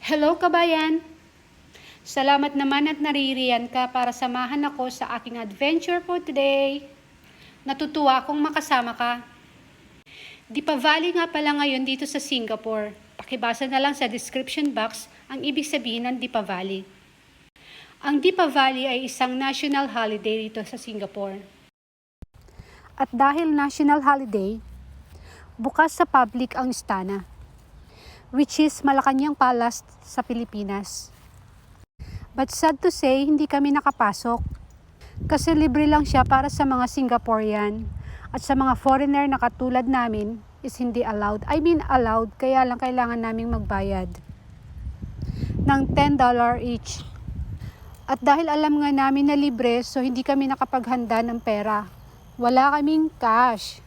Hello kabayan! Salamat naman at naririyan ka para samahan ako sa aking adventure for today. Natutuwa akong makasama ka. Deepavali nga pala ngayon dito sa Singapore. Pakibasa na lang sa description box ang ibig sabihin ng Deepavali. Ang Deepavali ay isang national holiday dito sa Singapore. At dahil national holiday, bukas sa public ang istana which is Malacanang Palace sa Pilipinas. But sad to say, hindi kami nakapasok. Kasi libre lang siya para sa mga Singaporean at sa mga foreigner na katulad namin is hindi allowed. I mean allowed, kaya lang kailangan naming magbayad ng $10 each. At dahil alam nga namin na libre, so hindi kami nakapaghanda ng pera. Wala kaming cash.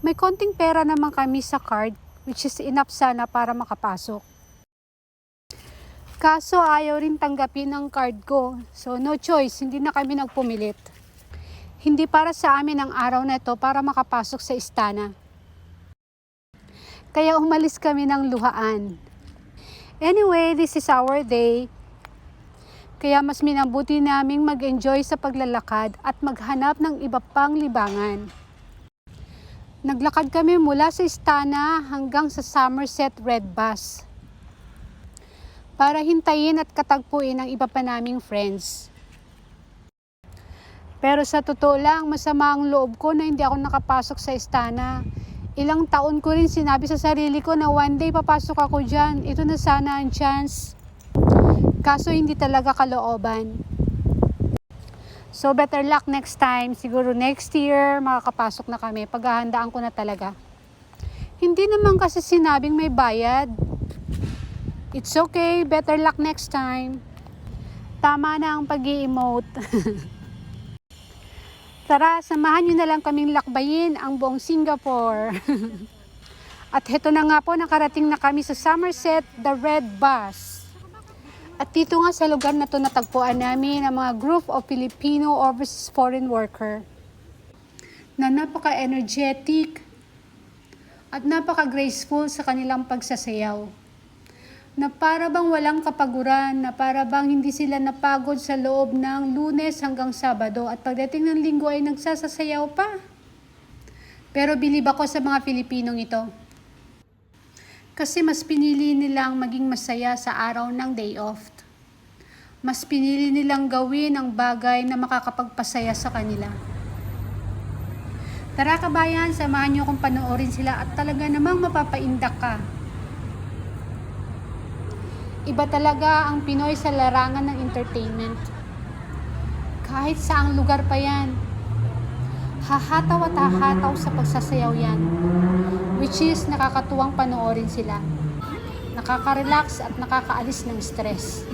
May konting pera naman kami sa card which is enough sana para makapasok. Kaso ayaw rin tanggapin ang card ko. So no choice, hindi na kami nagpumilit. Hindi para sa amin ang araw na ito para makapasok sa istana. Kaya umalis kami ng luhaan. Anyway, this is our day. Kaya mas minabuti naming mag-enjoy sa paglalakad at maghanap ng iba pang libangan. Naglakad kami mula sa Istana hanggang sa Somerset Red Bus para hintayin at katagpuin ang iba pa naming friends. Pero sa totoo lang, masama ang loob ko na hindi ako nakapasok sa Istana. Ilang taon ko rin sinabi sa sarili ko na one day papasok ako dyan. Ito na sana ang chance. Kaso hindi talaga kalooban. So better luck next time. Siguro next year makakapasok na kami. Paghahandaan ko na talaga. Hindi naman kasi sinabing may bayad. It's okay. Better luck next time. Tama na ang pag emote Tara, samahan nyo na lang kaming lakbayin ang buong Singapore. At heto na nga po, nakarating na kami sa Somerset, the Red Bus. At dito nga sa lugar na to natagpuan namin ang mga group of Filipino overseas foreign worker na napaka-energetic at napaka-graceful sa kanilang pagsasayaw. Na para bang walang kapaguran, na para bang hindi sila napagod sa loob ng lunes hanggang sabado at pagdating ng linggo ay nagsasasayaw pa. Pero bilib ako sa mga Pilipinong ito. Kasi mas pinili nilang maging masaya sa araw ng day off. Mas pinili nilang gawin ang bagay na makakapagpasaya sa kanila. Tara kabayan, samahan niyo kung panoorin sila at talaga namang mapapaindak ka. Iba talaga ang Pinoy sa larangan ng entertainment. Kahit saang lugar pa yan, hahataw at hahataw sa pagsasayaw yan. Which is nakakatuwang panoorin sila. Nakaka-relax at nakakaalis ng stress.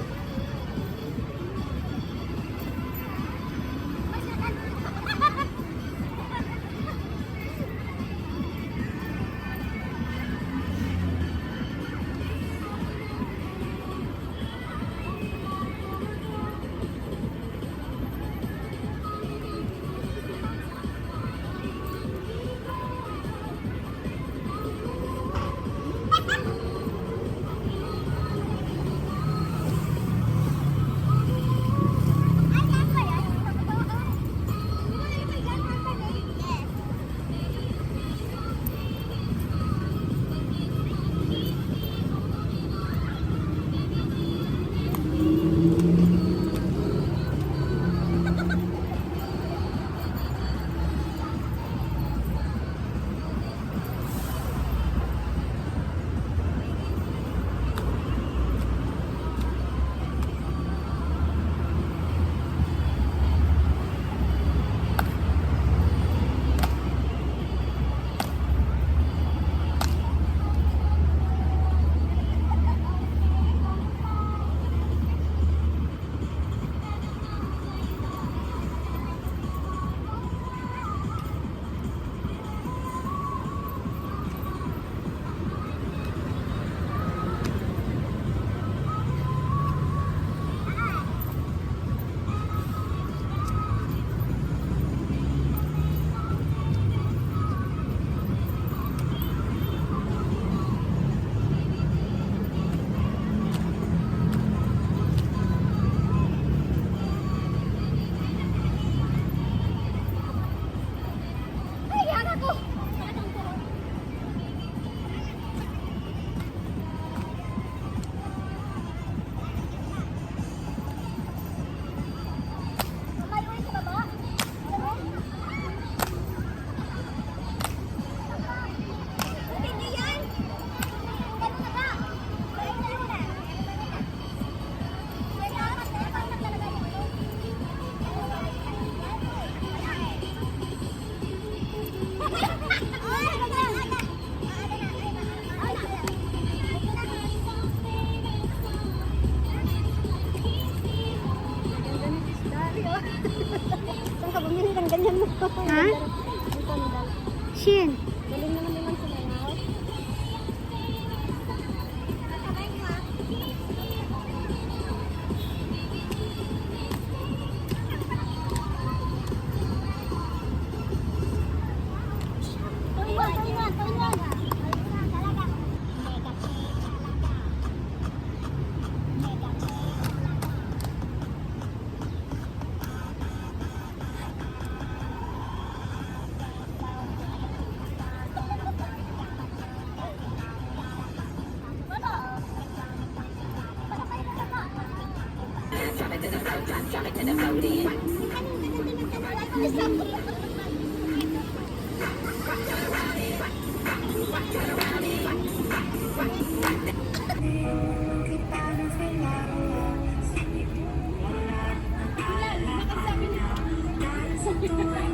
Ba't naman ko ang beshi ko?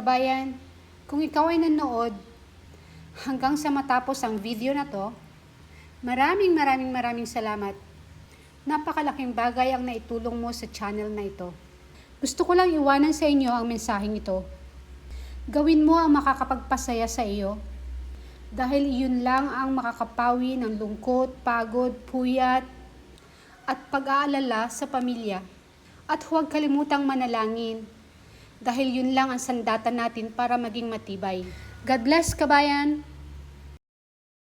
Kabayan, kung ikaw ay nanood hanggang sa matapos ang video na to, maraming maraming maraming salamat. Napakalaking bagay ang naitulong mo sa channel na ito. Gusto ko lang iwanan sa inyo ang mensaheng ito. Gawin mo ang makakapagpasaya sa iyo dahil iyon lang ang makakapawi ng lungkot, pagod, puyat, at pag-aalala sa pamilya. At huwag kalimutang manalangin dahil yun lang ang sandata natin para maging matibay. God bless, kabayan!